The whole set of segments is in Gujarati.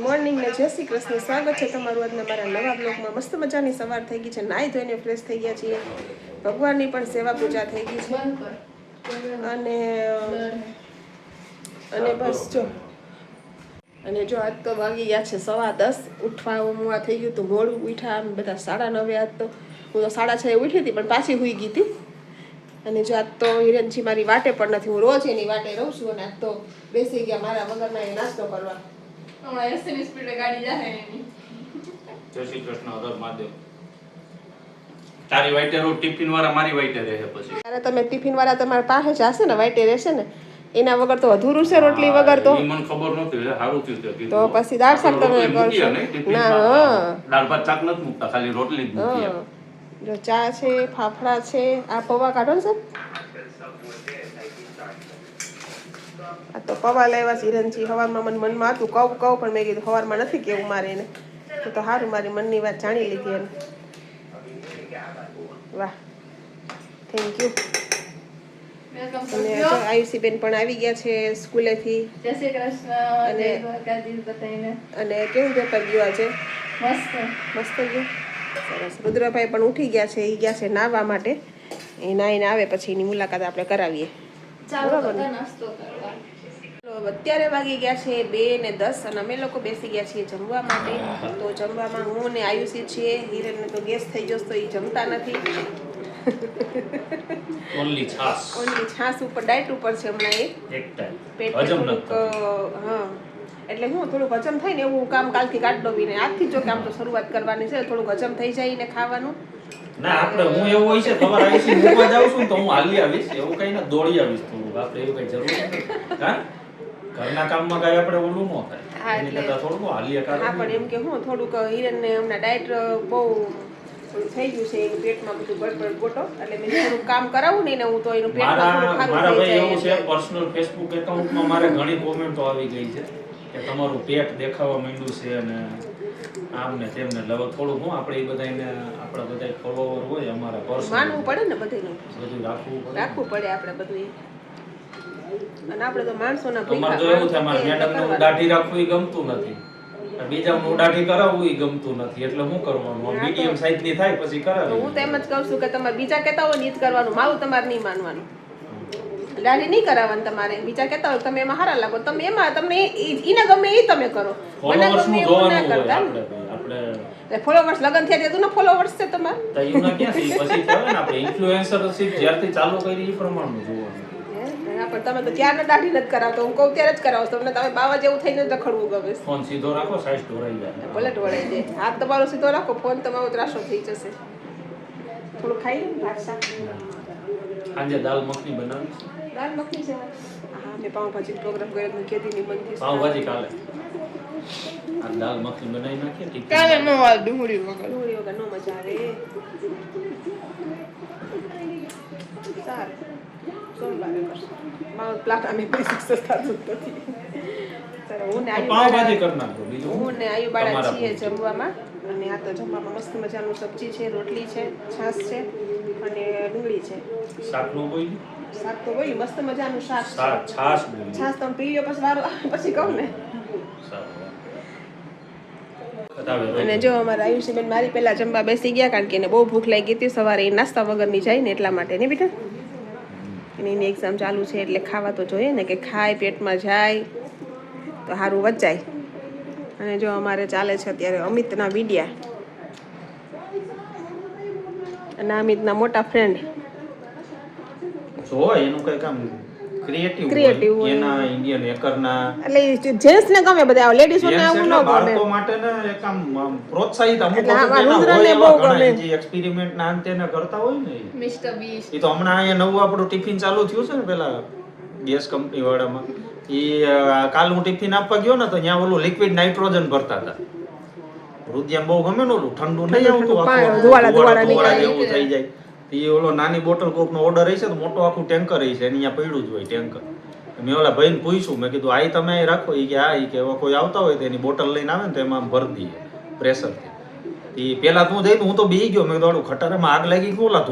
મોર્નિંગ ને જય શ્રી કૃષ્ણ. સ્વાગત છે તમારું આજના મારા નવા બ્લોગમાં. મસ્ત મજાની સવાર થઈ ગઈ છે. નાહી ધોઈને ફ્રેશ થઈ ગયા છીએ. ભગવાનની પણ સેવા પૂજા થઈ ગઈ છે. અને અને બસ જો. અને જો આજ તો વાગી ગયા છે સવા દસ. ઉઠવા ઉમવા થઈ ગયું હતું મોડું ઉઠ્યા. બધા સાડા નવે આજ તો. હું તો સાડા છ ઉઠી હતી, પણ પાછી હુઈ ગઈ હતી. અને જો આજ તો હિરણજી મારી વાટે પણ નથી. હું રોજ એની વાટે રહું છું અને આજ તો બેસી ગયા મારા વગરના એ નાસ્તો કરવા. હમણાં એસી સ્પીડે ગાડી જાહે એની જય શ્રી કૃષ્ણ હર મહાદેવ તારી વાઈટે રોજ ટિફિન વાળા મારી વાઈટે રહે પછી ત્યારે તમે ટિફિન વાળા તમારા પાસે જ હશે ને વાઈટે રહેશે ને એના વગર તો અધૂરું છે રોટલી વગર તો ઈ મને ખબર નહોતી એટલે સારું થયું તે કીધું. તો પછી દાળ શાક તમે રોટલી કરશો. ના, ટિફિનમાં. હા. દાળ ભાત શાક નથી મૂકતા ખાલી રોટલી જ મૂકીએ હા જો ચા છે ફાફડા છે આ પૌવા કાઢો ને સર આ તો પવા લાવ્યા છે હિરણજી હવારમાં મને મનમાં હતું કહું કહું પણ મેં કીધું હવારમાં નથી કેવું મારે એને. તો તો સારું મારી મનની વાત જાણી લીધી એને. વાહ. થેન્ક યુ અને આયુષીબેન પણ આવી ગયા છે સ્કૂલેથી. અને- અને કેવું પેપર ગયું આજે? મસ્ત. મસ્ત ગયું? સરસ. રુદ્રભાઈ પણ ઉઠી ગયા છે એ ગયા છે નાહવા માટે. એ નાહીને આવે પછી એની મુલાકાત આપણે કરાવીએ. બરાબર ને? બધા નાસ્તો કરવા તો અત્યારે વાગી ગયા છે બે ને દસ અને અમે લોકો બેસી ગયા છીએ જમવા માટે. તો જમવામાં હું ને આયુષી છીએ. હિરણને તો ગેસ થઈ ગયો તો એ જમતા નથી. ઓનલી છાસ ઓનલી છાસ ઉપર ડાયટ ઉપર છે હમણાં એ. એક ટાઈમ પેટ થોડુંક હા. એટલે હું થોડુંક હજમ થાય ને એવું કામ કાલથી કાઢ દઉં ને આજથી જો કામ તો શરૂઆત કરવાની છે થોડુંક હજમ થઈ જાય ને ખાવાનું. ના આપણે હું એવું હોય છે તમારે આવીશ મૂકવા જાઉં છું તો હું હાલી આવીશ. એવું કઈ ના દોડી આવીશ થોડુંક. આપણે એવું કઈ જરૂર નથી. હા? ઘરના કામમાં કઈ આપણે ઓલું ન થાય. એની કરતા થોડું હાલી હા પણ એમ કે હું થોડુંક હિરણને હમણાં ડાયટ બહુ થઈ ગયું છે એનું પેટમાં બધું ગડબડ ગોટો એટલે મેં થોડું કામ કરાવું ને હું તો એનું પેટમાં થોડું ખારું થઈ ભાઈ એવું છે પર્સનલ ફેસબુક એકાઉન્ટમાં મારે ઘણી કોમેન્ટો આવી ગઈ છે કે તમારું પેટ દેખાવા માંડ્યું છે અને આમ ને તેમ ને. એટલે થોડું હું આપણે એ બધાને આપણા બધા ફોલોવર હોય અમારા પર્સનલ માનવું પડે ને બધું રાખવું પડે. રાખવું પડે આપણે બધું અને આપણે તો માણસોના તમારે તો એવું થાય મારે માણસો મેડમને હું કરવાના. દાઢી રાખવું એ ગમતું નથી. બીજા દાઢી કરાવવું એ ગમતું નથી. એટલે શું કરવાનું મીડિયમ સાઈઝની થાય પછી તો હું તો એમ જ કહું છું કે તમારે બીજા કહેતા હોય ને જ કરવાનું. મારું તમારે નહીં માનવાનું. દાઢી નહીં કરાવવાની તમારે. બીજા કહેતા હોય તમે એમાં હારા લાગો. તમે એમાં તમને ઈને ગમે એ તમે કરો. મને ફોલોવર્સ ગમે એવું ના કરતા. આપણે ફોલોવર્સ લગન થયા તે તું ફોલોવર્સ છે તમારે. તો એના ક્યાંથી? પછી કહેવાય ને આપણે. ઇન્ફ્લુએન્સરશિપ જ્યારથી ચાલુ કરી એ પ્રમાણનું જોવાનું. પણ તમે તો ક્યારે દાઢી નથી કરાવતો? હું કહું ત્યારે જ કરાવો. તમને તમે બાવા જેવું થઈને રખડવું ગમે. ફોન સીધો રાખો સાઈઝ ઢોળાઈ જાય. ભલે ઢોળાઈ જાય. હાથ તમારો સીધો રાખો ફોન તમારો ત્રાસો થઈ જશે. થોડું ખાઈ લો ભાત સાંજે દાલ મખની બનાવી દાળ મખની છે. હા મેં પાઉંભાજી પ્રોગ્રામ કર્યો તો કેદીની બનતી છે. પાવભાજી કાલે. આ દાલ મખની બનાવી નાખીએ ઠીક કાલે નો આ ડુંગળી વગર. ડુંગળી વગર નો મજા આવે. સારું. સોમવારે કરશું મારો પ્લાટ અમે પૈસા સસ્તા નથી. હું ને આયુ બાળા- કરી નાખો બીજું. હું ને આયુ બાળા તમારા છીએ જમવામાં. અને આ તો જમવામાં મસ્ત મજાનું સબ્જી છે રોટલી છે છાશ છે અને ડુંગળી છે. શાકનું બોઈ શાક તો બોલી મસ્ત મજાનું શાક છે. શાક છાશ છાશ તમે પી લો પછી વારો પછી કહું ને. અને જો અમારા આયુષીબેન મારી પહેલા જમવા બેસી ગયા કારણ કે એને બહુ ભૂખ લાગી હતી સવારે નાસ્તા વગરની જાય ને એટલા માટે ને બેટા? એની એક્ઝામ ચાલુ છે એટલે ખાવા તો જોઈએ ને કે ખાય, પેટમાં જાય તો સારું વચાય. અને જો અમારે ચાલે છે અત્યારે અમિતના વિડિયા. અને અમિતના મોટા ફ્રેન્ડ એનું કઈ કામ ક્રિએટિવ Creative એના ઇન્ડિયન હેકરના એટલે જેન્ટ્સને ગમે બધા લેડીઝોને આવું ન ગમે. બાળકો માટે ને એક આમ આમ પ્રોત્સાહિત અમુક એટલે વખત આમાં એના રુદ્રને બહુ ગમે. જે એક્સપેરિમેન્ટ ના અંતે ને કરતા હોય ને મિસ્ટર બીસ્ટ ઈ તો હમણાં અહીંયા નવું આપણું ટિફિન ચાલુ થયું છે ને પેલા ગેસ કંપની વાળામાં ઈ કાલ હું ટિફિન આપવા ગયો ને તો ત્યાં ઓલું લિક્વિડ નાઇટ્રોજન ભરતા હતા. રુધિયામ બહુ ગમે ને ઓલું ઠંડુ નહીં આવતું ધુવાળા ધુવાળા ધુવાળા જેવું થઈ જાય. ઈ ઓલો નાની બોટલ કોક નો ઓર્ડર હશે તો મોટો આખું ટેન્કર હશે એની અહીંયા પડ્યું જ હોય ટેન્કર મેં ઓલા ભાઈને પૂછ્યું મેં કીધું આઈ તમે અહીં રાખો. એ કે આ ઈ કે કોઈ આવતા હોય તો એની બોટલ લઈને આવે ને તો એમાં ભરી દઈએ પ્રેશરથી એ પેલા તું જઈ હું તો બી ગયો મેં કીધું ખટારામાં આગ લાગી ગયું ઓલા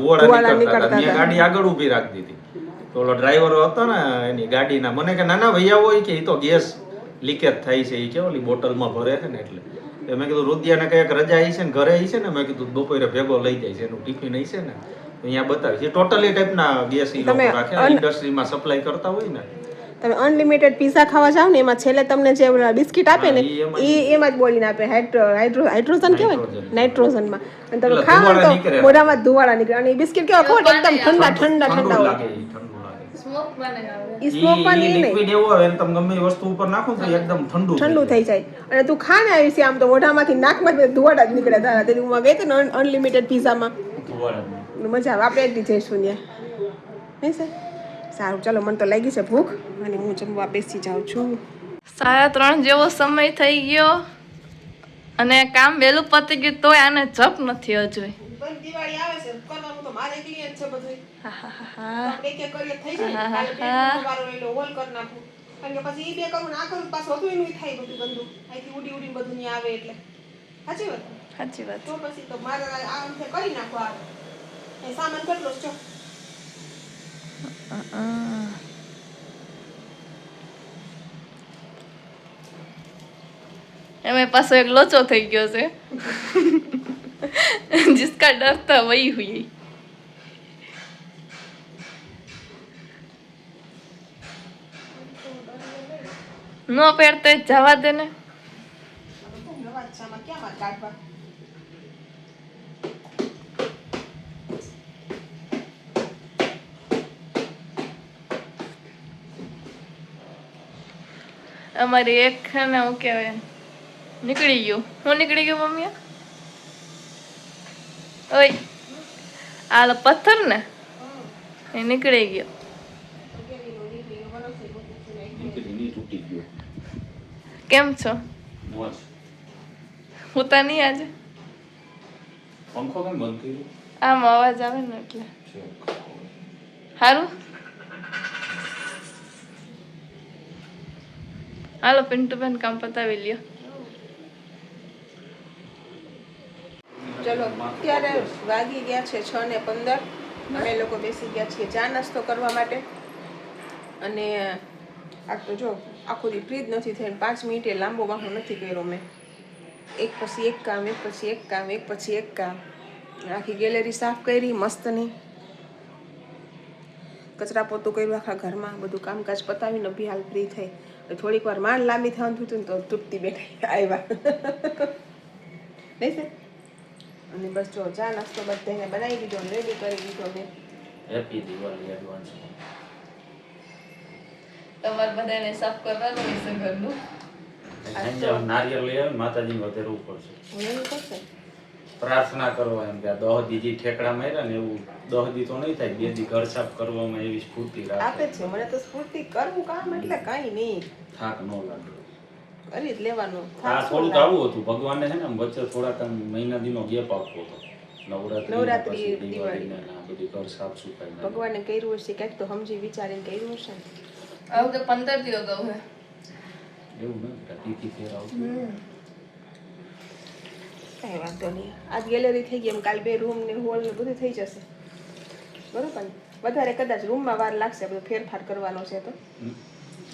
નીકળતા મેં ગાડી આગળ ઊભી રાખી દીધી. તો ઓલો ડ્રાઈવર હતો ને એની ગાડીના મને કે નાના ભૈયા હોય કે એ તો ગેસ લીકેજ થાય છે એ કે ઓલી બોટલમાં ભરે છે ને એટલે. મેં કીધું રુદિયાને કંઈક રજા આવી છે ને ઘરે આવી છે ને? મેં કીધું બપોરે ભેગો લઈ જાય છે એનું ટિફિન આવી છે ને. અહીંયા બતાવી છે. ટોટલી ટાઈપના ગેસ ઈ લોકો રાખે. ઇન્ડસ્ટ્રીમાં સપ્લાય કરતા હોય ને. તમે અનલિમિટેડ પીઝા ખાવા જાવ ને એમાં છેલ્લે તમને જે બિસ્કિટ આપે ને એમાં જ. એ એમાં જ બોલીને આપે. હાઇડ્રો હાઇડ્રો હાઇડ્રોજન કહેવાય નાઇટ્રોજનમાં અને તમે ધુમાડા તો મોઢામાં ધુવાળા નીકળે. અને એ બિસ્કિટ કેવા ખબર એકદમ ઠંડા ઠંડા ઠંડા હોય. ઈ, ઠંડુ લાગે. સ્મોક બને આવે. એ સ્મોક પણ એ નહીં. લિક્વિડ એવું આવે ને તમે ગમે એ વસ્તુ ઉપર નાખો ને તો એકદમ ઠંડુ ઠંડુ થઈ જાય. અને તું ખા ને આવી છે આમ તો મોઢામાંથી નાકમાં ધુવાડા જ નીકળે તારા. તે હું ગઈ હતી ને અનલિમિટેડ પીઝામાં મજા આવે. આપણે એક જઈશું ત્યાં નહીં સર સારું ચાલો મને તો લાગી છે ભૂખ. અને હું જમવા બેસી જાઉં છું. સાડા ત્રણ જેવો સમય થઈ ગયો. અને કામ વહેલું પતી ગયું તોય આને જપ નથી હજુ. પછી એ બે કરું ના કરું પાછું હતું એનું થાય બધું બંધુ અહીંથી ઉડી ઉડી બધું આવે એટલે. સાચી વાત? સાચી વાત તો પછી તો મારે આમ છે કરી નાખો આ એ સામાન કેટલો છે એમે પાછો એક લોચો થઈ ગયો છે. જિસકા ડર થા વહી હુઈ નો પહેરતે જવા દેને ક્યાં કાઢવા? અમારી એક ને હું કહેવાય નીકળી ગયું. હું નીકળી ગયું મમ્મી? ઓય આ પથ્થર ને? એ નીકળી ગયો. કેમ છો? હું તા નહીં આજે? પંખો કેમ બંધ કર્યો? આમ અવાજ આવે ને એટલે. સારું હાલો પિન્ટુબેન કામ પતાવી લ્યો ચલો અત્યારે વાગી ગયા છે છ ને પંદર. અમે લોકો બેસી ગયા છીએ ચા નાસ્તો કરવા માટે. અને આ તો જો, આખો દી ફ્રી નથી થઈ પાંચ મિનિટે લાંબો વાહો નથી કર્યો મેં. એક પછી એક કામ, એક પછી એક કામ, એક પછી એક કામ. આખી ગેલેરી સાફ કરી મસ્તની કચરા પોતું કર્યું આખા ઘરમાં, બધું કામકાજ પતાવીને બી હાલ ફ્રી થઈ. થોડીક વાર માંડ લાંબી થવાનું થતું તો તૂટતી બેઠા આવ્યા. નહીં સર અને બસ જો ચા નાસ્તો બધાને બનાવી દીધો રેડી કરી દીધો મેં હેપી દિવાળી એડવાન્સ તમારે બધાને સાફ કરવાનું હશે ઘરનું. નારિયેળ લઈ આવે માતાજી વધારવું પડશે. હું એવું કરશે? પ્રાર્થના કરો એમ કે દહ દીજી ઠેકડા માર્યા ને એવું દહ દી તો નહીં થાય બે દી ઘર સાફ કરવામાં એવી સ્ફૂર્તિ આપે છે મને તો સ્ફૂર્તિ કરવું કામ એટલે કાંઈ નહીં. થાક ન લાગે. કરી જ લેવાનું થાક શું આવું હતું ભગવાનને છે ને વચ્ચે થોડાક મહિના દીનો ગેપ આપવો હતો. નવરાત્રી નવરાત્રી, દિવાળી. બધી ઘર સાફ સુફાઈ ને ભગવાને કર્યું હશે કંઈક તો સમજી વિચારીને કર્યું હશે. આવું તો પંદર દિવસ અગાઉ હે. એવું ને કે ફેર આવતું કાંઈ વાંધો નહીં. આજ ગેલેરી થઈ ગઈ એમ કાલ બે રૂમ ને હોલ ને બધું થઈ જશે. બરોબર? ને વધારે કદાચ રૂમમાં વાર લાગશે બધો ફેરફાર કરવાનો છે તો.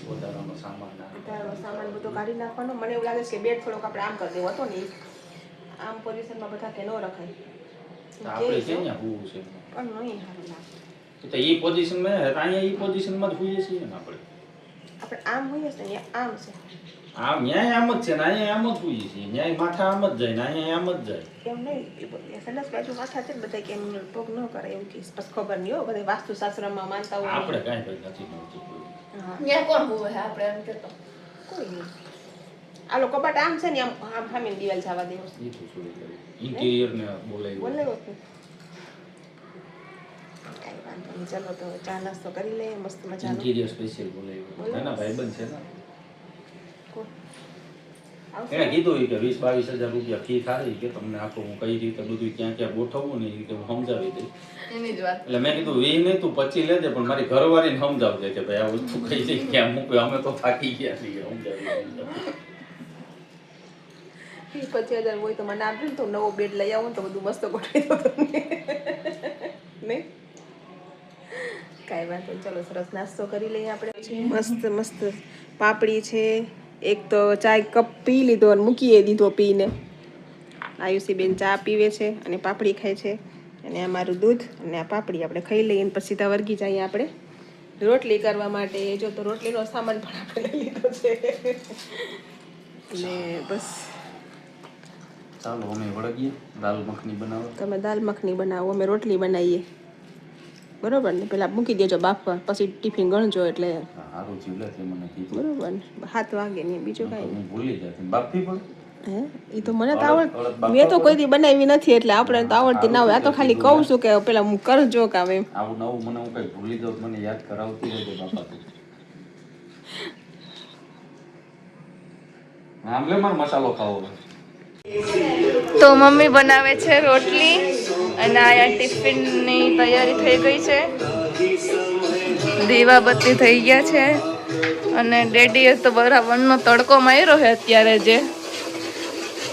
વધારાનો સામાન બધો કાઢી નાખવાનો. મને એવું લાગે છે કે બેડ થોડોક આપણે આમ કરી દેવો. હતો ને આમ પોઝિશનમાં બધા કે ન રખાય. આપણે છે ને છે? પણ નહીં સારું લાગે. તો એ પોઝિશનમાં અહીંયા એ પોઝિશનમાં જ હોઈએ છીએ ને આપણે? આપણે આમ હોઈએ છીએ આમ છે. આમ ન્યાય આમ જ છે ને અહીંયા આમ જ હોઈએ છે. ન્યાય માથા આમ જ જાય ને અહીંયા આમ જ જાય. એમ નહીં. બાજુ માથા છે ને બધા કે એમ ન કરે એવું કે બસ ખબર નહીં હો બધા વાસ્તુશાસ્ત્રમાં માનતા હોય. આપણે કાંઈ ભાઈ નથી મળતું ન્યાય કોણ હોય હે આપણે એમ કેતો કોઈ નહીં. આ લોકો કપાટ આમ છે ને આમ આમ ફામીને દિવાલ જવા દેવો ઇન્ટિરિયર ને બોલાવી બોલેવો છે કાંઈ વાંધો નહીં. ચલો તો ચા નાસ્તો કરી લઈએ. મસ્ત મજાનો. ઇન્ટિરિયર સ્પેશિયલ બોલાવી એના ભાઈબંધ છે ને? આવશે? કીધું કે વીસ બાવીસ હજાર રૂપિયા ફી થાય કે તમને આપો હું કઈ રીતે બધું ક્યાં ક્યાં ગોઠવવું ને એ રીતે હું સમજાવી દઈ એની જ વાત. એટલે મેં કીધું વી નહીં તું પચી લેજે પણ મારી ઘરવાળીને સમજાવજે કે ભાઈ આ વસ્તુ કઈ જઈ ક્યાં મૂકે અમે તો થાકી ગયા છીએ સમજાવી પચીસ હજાર હોય તો મને આપ્યું ને તો નવો બેડ લઈ આવો ને તો બધું મસ્ત ગોઠવી દો તમને. નહીં? કાંઈ વાંધો ચલો સરસ નાસ્તો કરી લઈએ આપણે. મસ્ત મસ્ત પાપડી છે એક તો ચાય કપ પી લીધો અને મૂકીએ દીધો પીને. આયુષીબેન ચા પીવે છે અને પાપડી ખાય છે. અને આ મારું દૂધ અને આ પાપડી આપણે ખાઈ લઈએ પછી સીધા વર્ગી જઈએ આપણે. રોટલી કરવા માટે જો તો રોટલીનો સામાન પણ આપણે લઈ લીધો છે. અને બસ. ચાલો અમે વળગીએ. દાલ મખની બનાવો. તમે દાલ મખની બનાવો અમે રોટલી બનાવીએ. બરોબર ને? પેલા મૂકી દેજો બાફવા પછી ટિફિન ગણજો એટલે સારું જીવલે તે મને કીધું. બરોબર ને? સાત વાગે ને બીજું કાંઈ. હું ભૂલી જાય બાફી પણ હે? એ તો મને તો આવડ મેં તો કોઈ દી બનાવી નથી એટલે આપણે તો આવડતી ના હોય. આ તો ખાલી કહું છું કે પેલા હું કરજો કામ એમ. આવું નવું મને હું કઈ ભૂલી દઉં મને યાદ કરાવતી રહેજો બાપા. આમ લે મારે મસાલો ખાવો. તો મમ્મી બનાવે છે રોટલી અને આયા ટિફિનની તૈયારી થઈ ગઈ છે. દીવાબત્તી થઈ ગયા છે અને ડેડીએ તો બરાબરનો તડકો માર્યો છે અત્યારે જે.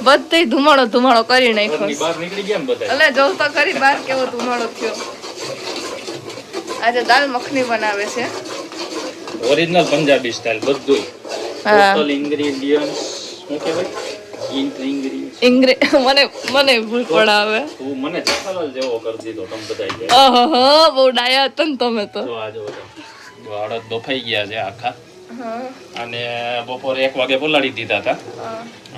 બધે ધુમાડો ધુમાડો કરી નાખ્યો. એટલે જોઉં તો ખરી બહાર કેવો ધુમાડો થયો. આજે દાલ મખની બનાવે છે. ઓરિજિનલ પંજાબી સ્ટાઇલ બધું હા. ઇન્ગ્રેડિયન્ટ શું કહેવાય? ઇંગ્રે મને મને ભૂલ પડાવે. તું મને ચકલાલ જેવો કર દીધો તમે બધા ઓહો બહુ ડાયા હતા ને તમે તો. જો આ જો જો અડદ ગયા છે આખા. અને બપોરે એક વાગે બોલાડી દીધા હતા.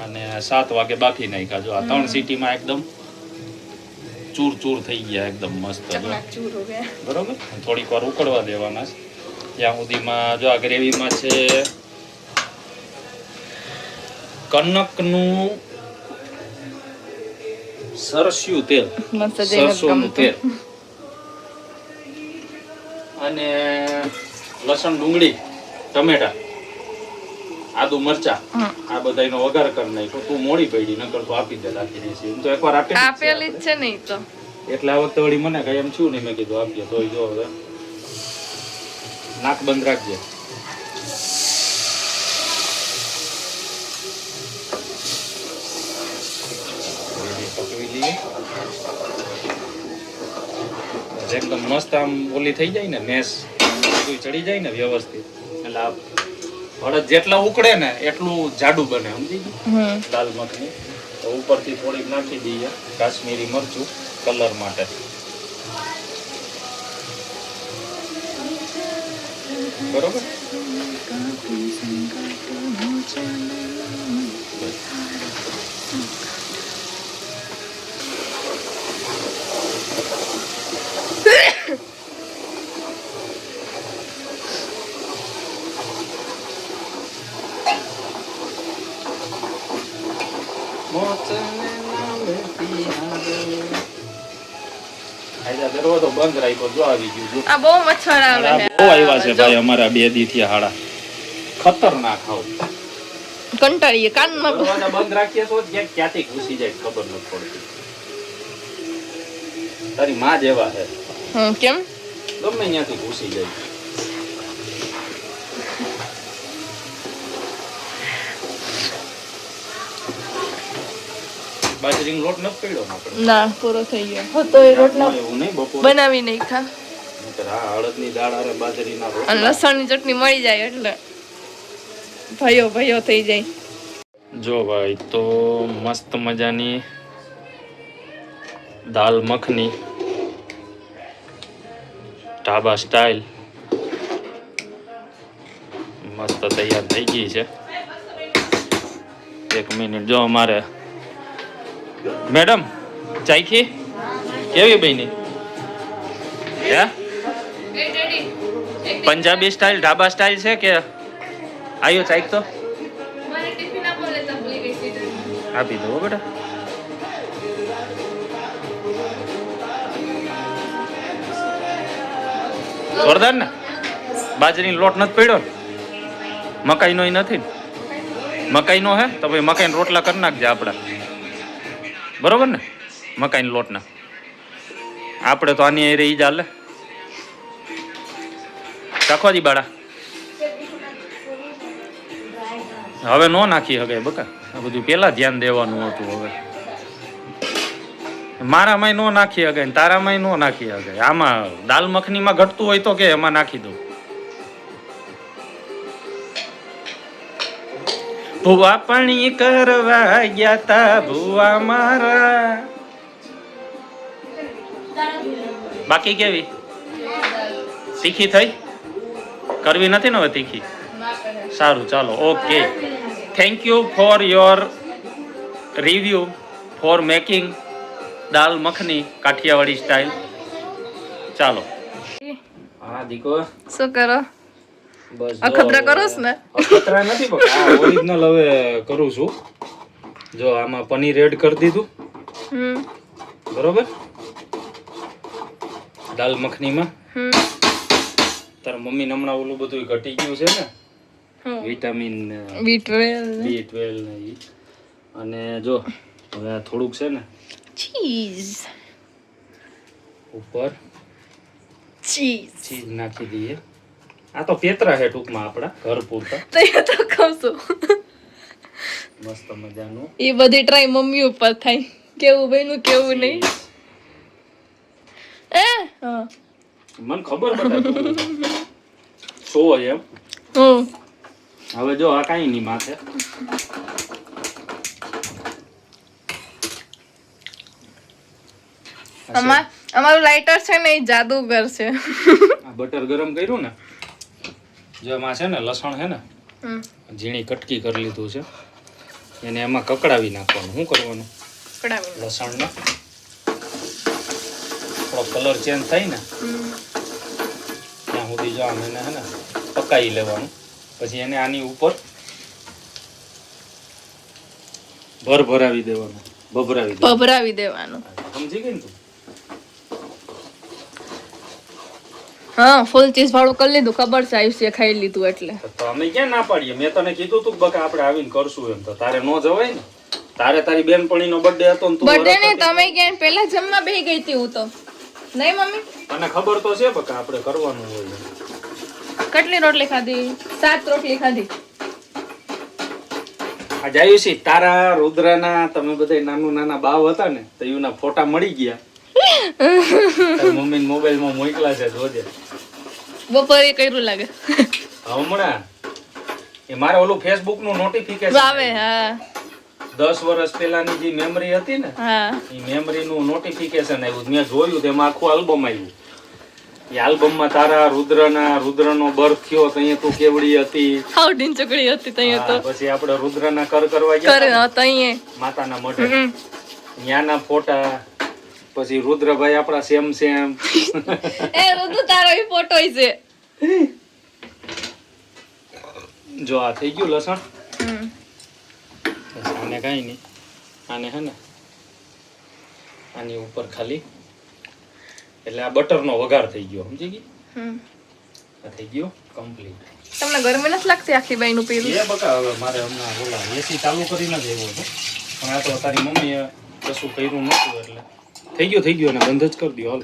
અને સાત વાગે બાફી નાખ્યા. જો આ ત્રણ સિટીમાં એકદમ ચૂર ચૂર થઈ ગયા એકદમ મસ્ત. બરોબર? થોડીક વાર ઉકળવા દેવાના છે. ત્યાં સુધીમાં જો આ ગ્રેવીમાં છે કનકનું સરસ્યું તેલ. સરસોનું તેલ. અને લસણ ડુંગળી ટમેટા આદુ મરચા. આ બધાનો વઘાર કરી નાખ્યો. તું મોડી પડી નકર તો આપી દે રાખી દેશે એમ તો એકવાર આપી આપેલી જ છે નહીં તો. એટલે આ વખતે વળી મને કઈ એમ છું નહીં. મેં કીધું આપજે તોય જો હવે. નાક બંધ રાખજે રેડી પકવી લઈએ એકદમ મસ્ત આમ ઓલી થઈ જાય ને મેસ બધું ચડી જાય ને વ્યવસ્થિત. એટલે આ હળદ જેટલા ઉકળે ને એટલું જાડું બને સમજી ગયું? દાલ મખની. તો ઉપરથી થોડીક નાખી દઈએ કાશ્મીરી મરચું કલર માટે. બરોબર? બંધ રાખ્યો જો આવી ગયું આ બહુ મચ્છર આવે બહુ આવ્યા છે ભાઈ અમારા બે દી થી હાડા. ખતરનાક હાવ. કંટાળીએ કાનમાં બંધ રાખીએ તો ક્યાંક ક્યાંથી ઘૂસી જાય ખબર નથી પડતી. તારી માં જેવા છે. હમ કેમ? ગમે ત્યાંથી ઘૂસી જાય. બાજરીનો લોટ નથી પડ્યો ને આપણે ના પૂરો થઈ ગયો. હતો એ રોટલા બનાવી નહીં ખા નહીંતર દાળ હારે બાજરીના અને રોટલા લસણની ચટણી મળી જાય એટલે ભયો ભયો થઈ જાય. જો ભાઈ તો મસ્ત મજાની દાલ મખની ઢાબા સ્ટાઇલ મસ્ત તૈયાર થઈ ગઈ છે. એક મિનિટ જો અમારે. મેડમ ચાખી કેવી બની? હે? પંજાબી સ્ટાઇલ ઢાબા સ્ટાઇલ છે કે? આવ્યો ચાખ તો? આપી દો બેટા. જોરદાર ને? બાજરીનો લોટ નથી પડ્યો ને? મકાઈનો નથી ને? મકાઈનો હે? તો ભાઈ મકાઈના રોટલા કરી નાખજે આપણા. બરોબર ને? મકાઈના લોટના આપણે તો આની રહી ચાલે હાલે. ચાખવાજી બાળા. હવે નો નાખી હગે બકા. આ બધું પેલા ધ્યાન દેવાનું હતું હવે. મારામાંય નો નાખી હગાય ને તારામાંય નો નાખી હગાય. આમાં દાલ મખનીમાં ઘટતું હોય તો કે એમાં નાખી દઉં. ભુવા પાણી કરવા ગયા તા ભુવા મારા. બાકી કેવી? તીખી થઈ? કરવી નથી ને હવે તીખી? સારું, ચાલો, okay. Thank you for your review for making dal makhani Kathiawadi style ચાલો. હા દીકો. શું કરો? બસ અખતરા કરોસ ને? અખતરા નથી પણ આ ઓરિજિનલ હવે કરું છું. જો આમાં પનીર એડ કરી દીધું. હમ. બરોબર? દાલ મખનીમાં. હમ. તારા મમ્મી હમણાં ઓલું બધું ઘટી ગયું છે ને? વિટામિન બી વેલ બી ટ્વેલ્વ ને અને જો હવે આ થોડુંક છે ને ચીઝ ઉપર ચીઝ ચીઝ નાખી દઈએ. આ તો પેતરા છે ટૂંકમાં આપણા ઘર પૂરતા. તો એ તો કહું છું. મસ્ત મજાનું. એ બધી ટ્રાય મમ્મી ઉપર થાય. કેવું બન્યું કેવું નહીં? એ હા. મને ખબર બધા સો એમ? હવે જો આ કાંઈ નહીં માથે. અમાર અમારું લાઇટર છે ને એ જાદુગર છે. આ બટર ગરમ કર્યું ને જો એમાં છે ને લસણ છે ને ઝીણી કટકી કરી લીધું છે. એને એમાં કકડાવી નાખવાનું. શું કરવાનું? લસણ લસણને. થોડો કલર ચેન્જ થાય ને ત્યાં સુધી જો આમ એને હે ને પકાવી લેવાનું. પછી એને આની ઉપર ભર ભરાવી દેવાનું. ભભરાવી ભભરાવી દેવાનું. સમજી ગઈ ને તું? હા ફૂલ ચીઝ વાળું કરી લીધું. ખબર છે આયુષ્ય ખાઈ લીધું એટલે. તો- અમે ક્યાં ના પાડીએ? મેં તને કીધું તું બકા આપણે આવીને કરશું એમ. તો તારે નો જવાય ને? તારે તારી બેનપણીનો બર્થડે હતો ને તું બર્થડે ને તમે ક્યાં પહેલા જમવા બેહી ગઈ હતી હું તો. નહીં મમ્મી? તને ખબર તો છે બકા આપણે કરવાનું હોય કેટલી રોટલી ખાધી? સાત રોટલી ખાધી. આજે આયુષી તારા રુદ્રના તમે બધા નાનું નાના બાવ હતા ને તો એના ફોટા મળી ગયા. મમ્મી મોબાઈલમાં મોકલા છે જોજે. બપોરે કર્યું લાગે. હમણાં એ મારે ઓલું ફેસબુકનું નોટિફિકેશન આવે હા. દસ વર્ષ પહેલાની જે મેમરી હતી ને એ મેમરી નું નોટિફિકેશન આવ્યું. મેં જોયું તેમાં આખું આલ્બમ આવ્યું. એ આલ્બમમાં તારા રુદ્રના રુદ્રનો બર્થ થયો તો તું કેવડી હતી? હાવ ચકડી હતી ત્યાં તો. પછી આપણે રુદ્રના કર કરવા ગયા કર તઈએ. માતાના મઢે. ત્યાંના ફોટા પછી રુદ્રભાઈ આપણા સેમ સેમ. એ રુદ્ર તારો ઈ ફોટો છે. જો આ થઈ ગયું લસણ. આને કાંઈ નહીં. આને હે ને આની ઉપર ખાલી એટલે આ બટરનો વઘાર થઈ ગયો સમજી ગઈ? હમ. આ થઈ ગયો કમ્પ્લીટ તમને ગરમી નથી લાગતી આખી બાઈનું પીરું? એ બકા હવે મારે હમણાં ઓલા એસી ચાલુ કરીને જ આવ્યો હતો. પણ આ તો તારી મમ્મીએ કશું કર્યું નહોતું એટલે. થઈ ગયો થઈ ગયો અને બંધ જ કરી દો હાલ.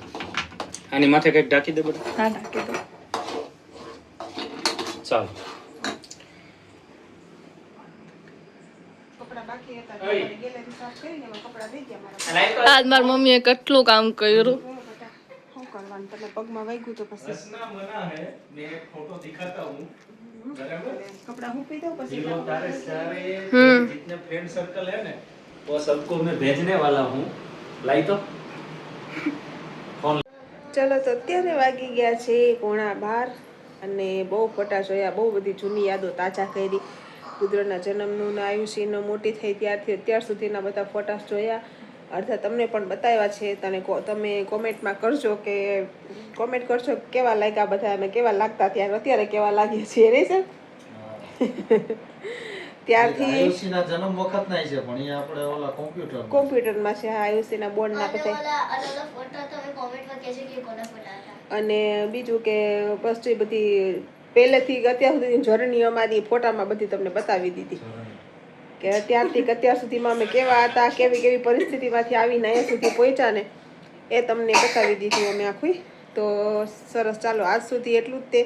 આની માથે કંઈક ઢાંકી દે બધા. હા ઢાંકી દો. ચાલો. આજ માર મમ્મીએ કેટલું કામ કર્યું? પગમાં વાગ્યું તો પછી. મના ભેજને વાલા હું. લાઈ તો ચલો તો અત્યારે વાગી ગયા છે પોણા બાર અને બહુ ફટા જોયા બહુ બધી જૂની યાદો તાજા કરી. કુદરતના જન્મનું ને આયુષીનો મોટી થઈ ત્યારથી અત્યાર સુધીના બધા ફોટાસ જોયા. અર્થાત તમને પણ બતાવ્યા છે તને તમે કોમેન્ટમાં કરજો કે કોમેન્ટ કરજો કેવા લાગ્યા બધા અને કેવા લાગતા ત્યારે અત્યારે કેવા લાગીએ છીએ રે સર ત્યારથી આયુષીના જન્મ વખત ના છે પણ એ આપણે ઓલા કોમ્પ્યુટર કોમ્પ્યુટરમાં છે હા આયુષીના બોર્ડના બધા. ઓલા અલગ અલગ ફોટા તમે કોમેન્ટમાં કહેજો કે કોના ફોટા હતા. અને બીજું કે પછી બધી પહેલેથી અત્યાર સુધી જર્ની અમારી ફોટામાં બધી તમને બતાવી દીધી. કે અત્યારથી અત્યાર સુધીમાં અમે કેવા હતા કેવી કેવી પરિસ્થિતિમાંથી આવીને અહીંયા સુધી પહોંચ્યા ને એ તમને બતાવી દીધી અમે આખી તો સરસ ચાલો આજ સુધી એટલું જ તે.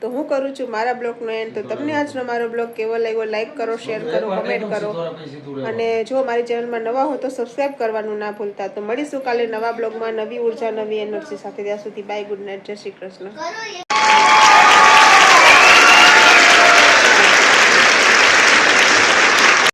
તો હું કરું છું મારા બ્લોગનો એન્ડ તો તમને આજનો મારો બ્લોગ કેવો લાગ્યો? લાઈક કરો શેર કરો કમેન્ટ કરો. અને જો મારી ચેનલમાં નવા હો તો સબસ્ક્રાઇબ કરવાનું ના ભૂલતા. તો મળીશું કાલે નવા બ્લોગમાં નવી ઊર્જા નવી એનર્જી સાથે. ત્યાં સુધી બાય ગુડ નાઇટ જય શ્રી કૃષ્ણ.